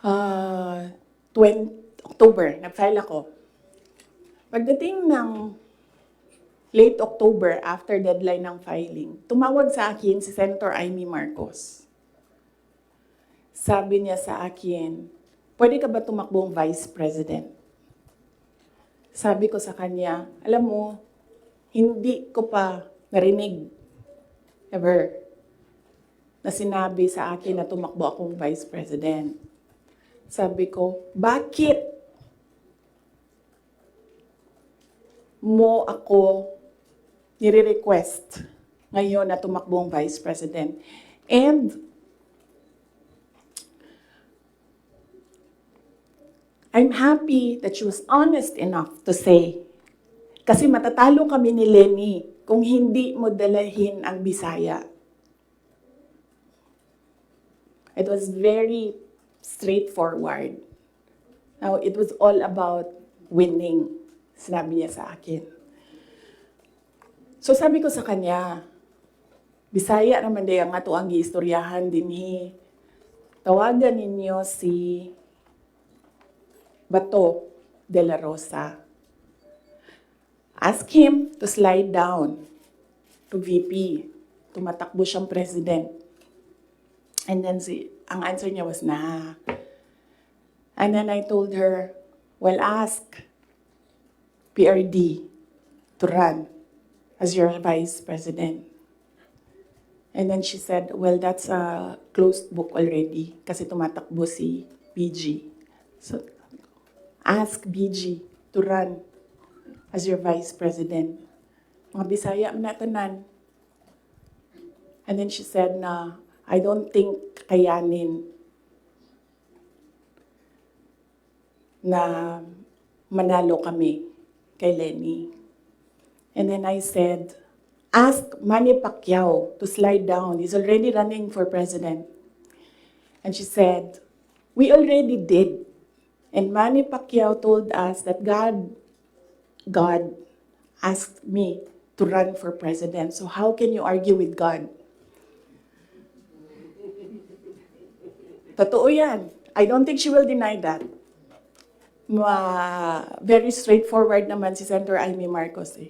Ah, 20 October, nag-file ako. Pagdating ng late October, after deadline ng filing, tumawag sa akin si Senator Amy Marcos. Sabi niya sa akin, pwede ka ba tumakbong Vice President? Sabi ko sa kanya, alam mo, hindi ko pa narinig ever na sinabi sa akin na tumakbo akong Vice President. Sabi ko, bakit mo ako nire-request ngayon na tumakbo ang Vice President? And I'm happy that she was honest enough to say, kasi matatalo kami ni Lenny kung hindi mo dalahin ang Bisaya. It was very straightforward. Now, it was all about winning, sinabi niya sa akin. So sabi ko sa kanya, Bisaya naman day ang ato ang giistoryahan din hi. Tawagan ninyo si Bato de la Rosa. Ask him to slide down to VP. Tumatakbo siyang president. And then si, ang answer niya was, nah. And then I told her, well, ask PRD to run as your vice president. And then she said, well, that's a closed book already kasi tumatakbo si BG. So, ask BG to run as your vice president. Mga Bisaya man na tanan. And then she said na, I don't think kayanin na manalo kami kay Lenny. And then I said, ask Manny Pacquiao to slide down. He's already running for president. And she said, we already did. And Manny Pacquiao told us that God, God asked me to run for president. So how can you argue with God? Totoo yan. I don't think she will deny that. Ma, very straightforward naman si Senator Amy Marcos eh.